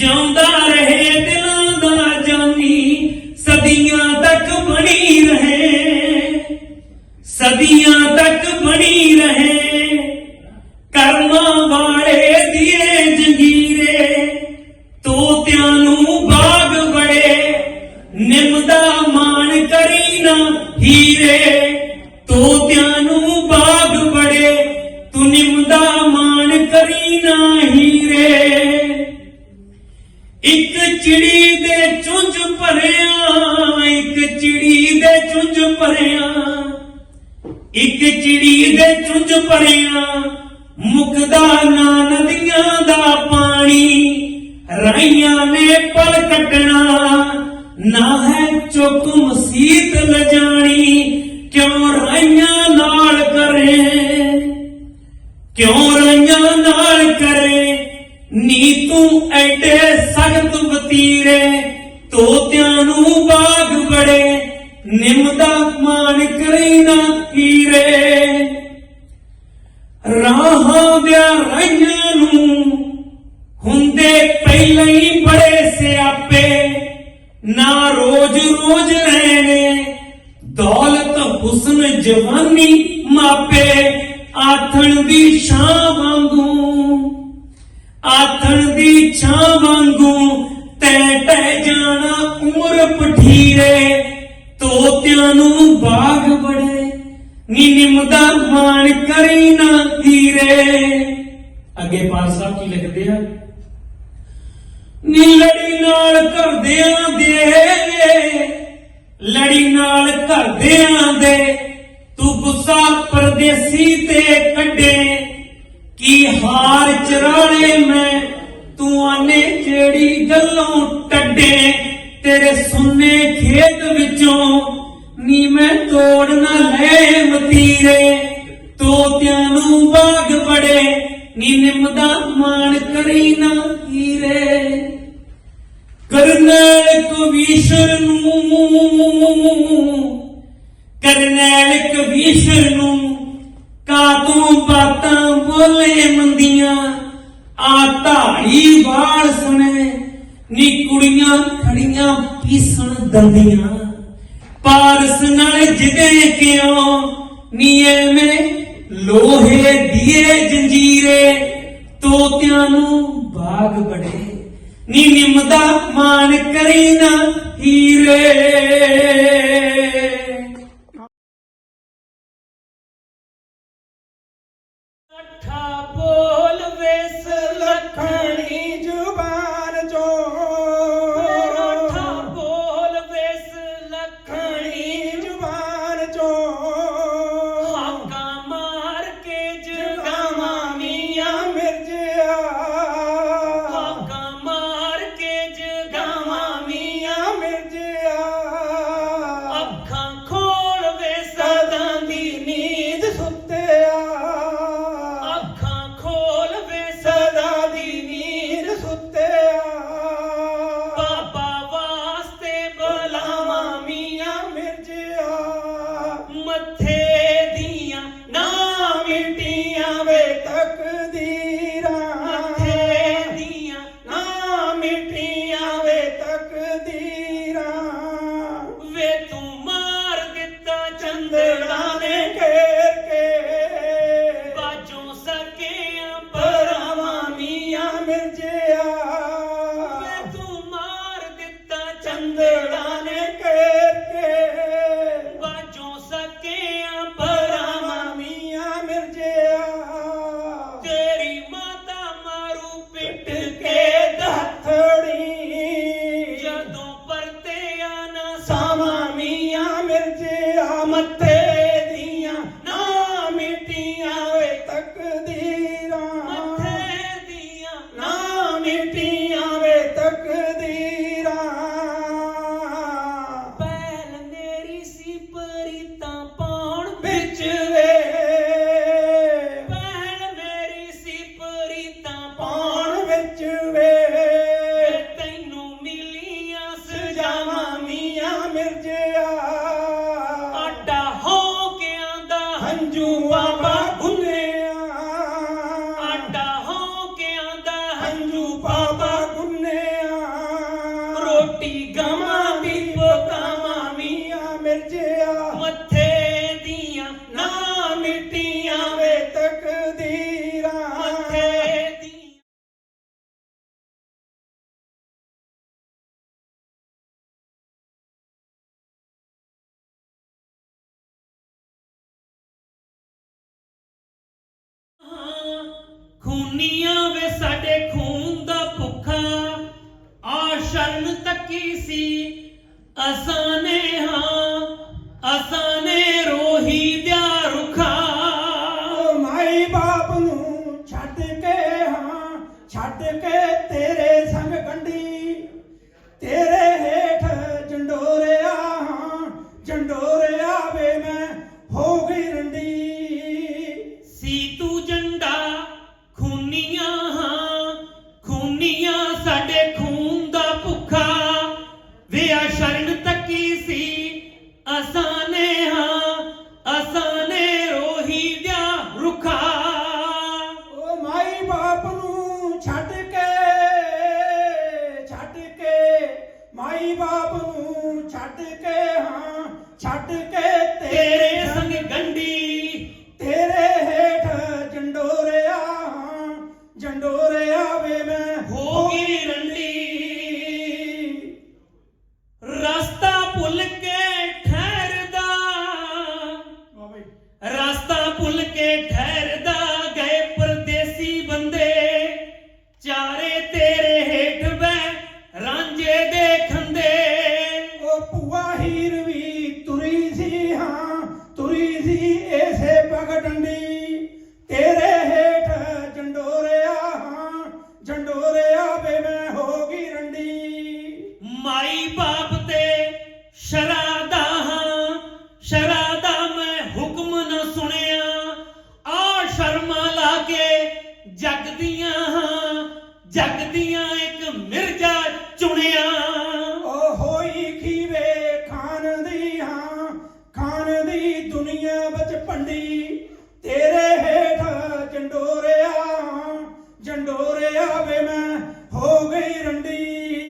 ਜਿਉਂਦਾ ਰਹੇ ਇੱਕ ਚਿੜੀ ਦੇ ਚੁੰਝ ਭਰਿਆ, ਇੱਕ ਚਿੜੀ ਦੇ ਚੁੰਝ ਭਰਿਆ। ਇੱਕ ਚਿੜੀ ਦੇ ਚੁੰਝ ਭਰਿਆ, ਮੁਕਦਾ ਨਾ ਨਦੀਆਂ ਦਾ ਪਾਣੀ। ਰਾਈਆਂ ਨੇ ਪਲ ਕੱਟਣਾ ਨਾ ਹੈ ਚੁੱਕ ਮਸੀਤ ਲਜਾਣੀ। ਕਿਉਂ ਰਾਈਆਂ ਨਾਲ ਕਰੇ? ਕਿਉਂ ਰਾਈਆਂ ਨਾਲ ਕਰੇ? ਨੀ ਤੂੰ ਐਡੇ ਸਖਤ ਵਤੀਰੇ, ਤੋਤਿਆਂ ਨੂੰ ਬਾਗ ਬੜੇ ਨਿਮਦਾ ਮਾਨ ਮਾਣ ਕਰੀ ਨਾ ਕੀਰੇ। ਰਾਹਾਂ ਦਿਆ ਰਈਆਂ ਨੂੰ ਹੁੰਦੇ ਪਹਿਲਾਂ ਹੀ ਬੜੇ ਸਿਆਪੇ, ਨਾ ਰੋਜ਼ ਰੋਜ਼ ਰਹਿਣੇ, ਦੌਲਤ ਹੁਸਨ ਜਵਾਨੀ ਮਾਪੇ, ਆਥਣ ਦੀ ਛਾਂ ਵਾਂਗੂ। ਆਥਣ ਦੀ ਛਾਂ ਵਾਂਗੂ ਤੈ ਟਹਿ ਜਾਣਾ ਉਮਰ ਪਠੀਰੇ, ਤੋਤਿਆਂ ਨੂੰ ਬਾਗ ਬੜੇ ਨੀ ਨਿੰਮ ਦਾ ਮਾਣ ਕਰੀ ਨਾ ਧੀਰੇ। ਅੱਗੇ ਪਾਲ ਸਾਹਿਬ ਕੀ ਲਿਖਦੇ ਆ? ਨੀ ਲੜੀ ਨਾਲ ਘਰਦਿਆਂ ਦੇ, ਲੜੀ ਨਾਲ ਘਰਦਿਆਂ ਦੇ ਕੀ ਹਾਰ ਚਰਾਲੇ ਮੈਂ? ਤੂੰ ਆਨੇ ਜਿਹੜੀ ਗੱਲੋਂ ਟੱਡੇ, ਤੇਰੇ ਸੁੰਨੇ ਖੇਤ ਵਿੱਚੋਂ। ਨੀ ਮੈਂ ਤੋੜ ਨਾ ਲੈ ਮਤੀਰੇ, ਤੋਤਿਆਂ ਨੂੰ ਬਾਗ ਬੜੇ ਨੀ ਨਿੰਮ ਦਾ ਮਾਣ ਕਰੀ ਨਾ ਕੀਰੇ। ਕਰਨੈਲ ਕਵੀਸ਼ਰ ਨੂੰ ਖੜੀਆਂ ਪੀਸਣ ਦੰਦੀਆਂ। ਪਾਰਸ ਨਾਲ ਜਿਦੇ ਕਿਉਂ? ਨੀਏ ਐਵੇਂ ਲੋਹੇ ਦੀਏ ਜੰਜੀਰੇ, ਤੋਤਿਆਂ ਨੂੰ ਬਾਗ ਬੜੇ। ਨੀ ਨਿਮਦਾ ਮਾਨ ਮਾਣ ਕਰੀ ਨਾ ਹੀਰੇ। ਖੂਨੀਆਂ ਵੇ ਸਾਡੇ ਖੂਨ ਦਾ ਭੁੱਖਾ। ਆ ਸ਼ਰਨ ਤੱਕੀ ਸੀ ਅਸਾਨੇ ਹਾਂ ਅਸਾਨੇ ਰੋਹੀ ਦਿਆ ਰੁਖਾ। ਮਾਈ ਬਾਪ ਨੂੰ ਛੱਡ ਕੇ ਹਾਂ, ਛੱਡ ਕੇ तेरे